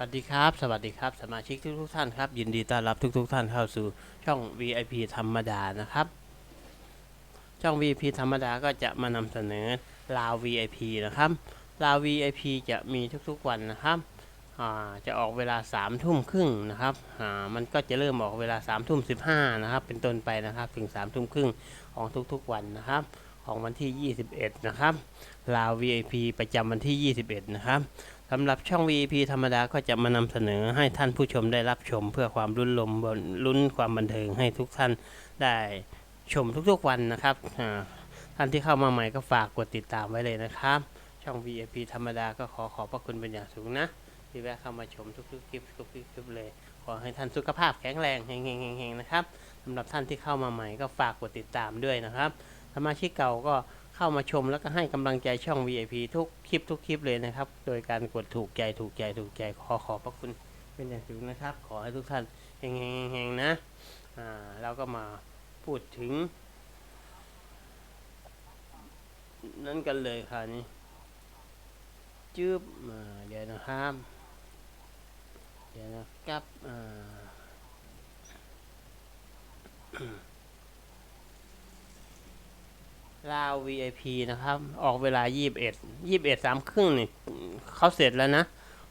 วัสดีครับ สวัสดีครับ สมาชิกทุกทุกๆท่านครับ ยินดีต้อนรับทุกทุกๆท่านเข้าสู่ช่อง VIP ธรรมดานะครับ ช่อง VIP ธรรมดาก็จะมานำเสนอลาว VIP นะครับ ลาว VIP จะมีทุกๆวันนะครับอ่าจะออกเวลา3ามทุ่มครึ่งนะครับอ่ามันก็จะเริ่มออกเวลา3ามทุ่มสินะครับ เป็นต้นไปนะครับถึง3ามทุ่มครึ่งของทุกๆวันนะครับ ของวันที่ 21 นะครับ ลาว VIP ประจำวันที่ 21 นะครับ สำหรับช่อง VP ธรรมดาก็จะมานำเสนอให้ท่านผู้ชมได้รับชม เพื่อความรุ่นลมบนลุ้นความบันเทิงให้ทุกท่านได้ชมทุกๆวันนะครับท่านที่เข้ามาใหม่ก็ฝากกดติดตามไว้เลยนะครับ ช่อง VIP ธรรมดาก็ขอขอบพระคุณเป็นอย่างสูงนะ ที่แวะเข้ามาชมทุกๆคลิปทุกๆคลิปเลย ขอให้ท่านสุขภาพแข็งแรงเฮงๆๆนะครับสำหรับท่านที่เข้ามาใหม่ก็ฝากกดติดตามด้วยนะครับสมาชิกเก่าก็ เข้ามาชมแล้วก็ให้กำลังใจช่อง VIP ทุกคลิปทุกคลิปเลยนะครับ โดยการกดถูกใจถูกใจถูกใจขอขอบพระคุณเป็นอย่างสูงนะครับ ขอให้ทุกท่านเฮงๆๆนะอ่าเราก็มาพูดถึง นั่นกันเลยค่ะนี่จืบอ่าเดี๋ยวนะครับเดี๋ยวนะครับอ่า ลาว VIP นะครับ ออกเวลา 21 21สามครึ่งนี่เขาเสร็จแล้วนะ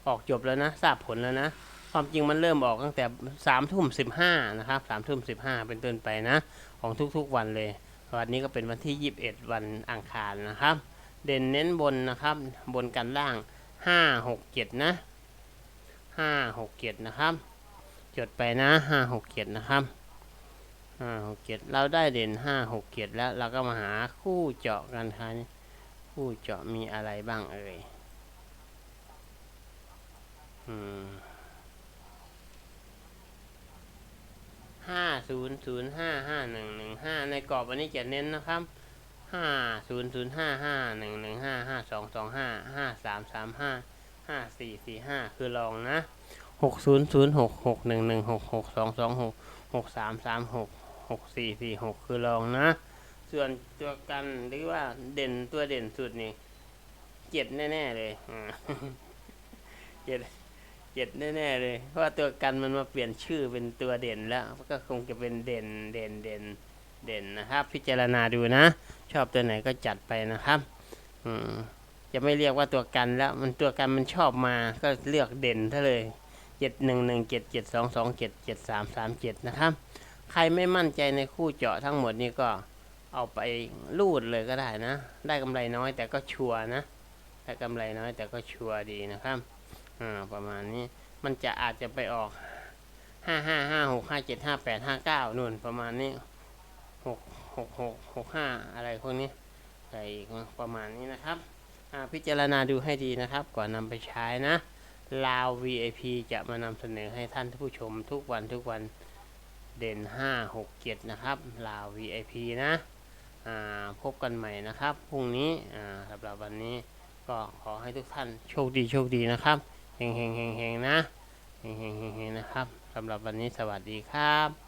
ออกจบแล้วนะ ทราบผลแล้วนะ ความจริงมันเริ่มออกตั้งแต่สามทุ่มสิบห้านะครับสามทุ่มสิบห้าเป็นต้นไปนะ ของทุกๆวันเลย วันนี้ก็เป็นวันที่ 21 วันอังคารนะครับ เด่นเน้นบนนะครับ บนกันล่าง 5 6 7 นะ 5 6 7 นะครับ จดไปนะ 5 6 7 นะครับ ห้าหกเจ็ดเราได้เด่นห้าหกเจ็ดแล้วเราก็มาหาคู่เจาะกันค่ะนี่คู่เจาะมีอะไรบ้างเอ่ยอืมห้าศูนย์ศูนย์ห้าห้าหนึ่งหนึ่งห้าในกรอบวันนี้จะเน้นนะครับห้าศูนย์ศูนย์ห้าห้าหนึ่งหนึ่งห้าห้าสองสองห้าห้าสามสามห้าห้าสี่สี่ห้าคือลองนะหกศูนย์ศูนย์หกหกหนึ่งหนึ่งหกหกสองสองหกหกสามสามหก หกสี่สี่หกคือรองนะ ส่วนตัวกันหรือว่าเด่นตัวเด่นสุดนี่เจ็ดแน่ ๆ เลยเจ็ดเจ็ดแน่ๆเลยเพราะว่าตัวกันมันมาเปลี่ยนชื่อเป็นตัวเด่นแล้ว ก็คงจะเป็นเด่นเด่นเด่นเด่นนะครับ พิจารณาดูนะ ชอบตัวไหนก็จัดไปนะครับ อืมจะไม่เรียกว่าตัวกันแล้ว มันตัวกันมันชอบมาก็เลือกเด่นซะเลยเจ็ดหนึ่งหนึ่งเจ็ดเจ็ดสองสองเจ็ดเจ็ดสามสามเจ็ดนะครับ ใครไม่มั่นใจในคู่เจาะทั้งหมดนี่ก็เอาไปรูดเลยก็ได้นะ ได้กำไรน้อยแต่ก็ชัวร์นะ ได้กำไรน้อยแต่ก็ชัวร์ดีนะครับอ่าประมาณนี้ มันจะอาจจะไปออกห้าห้าห้าหกห้าเจ็ดห้าแปดห้าเก้านู่นประมาณนี้หกหกหกหกห้าอะไรพวกนี้ใส่อีกประมาณนี้นะครับพิจารณาดูให้ดีนะครับ ก่อนนำไปใช้นะลาว VIP จะมานำเสนอให้ท่านผู้ชมทุกวันทุกวัน เด่น 5 6 7 นะครับลาว VIP นะพบกันใหม่นะครับพรุ่งนี้สำหรับวันนี้ก็ขอให้ทุกท่านโชคดีโชคดีนะครับเฮงเฮงเฮงเฮงนะเฮงเฮงเฮงนะครับสำหรับวันนี้สวัสดีครับ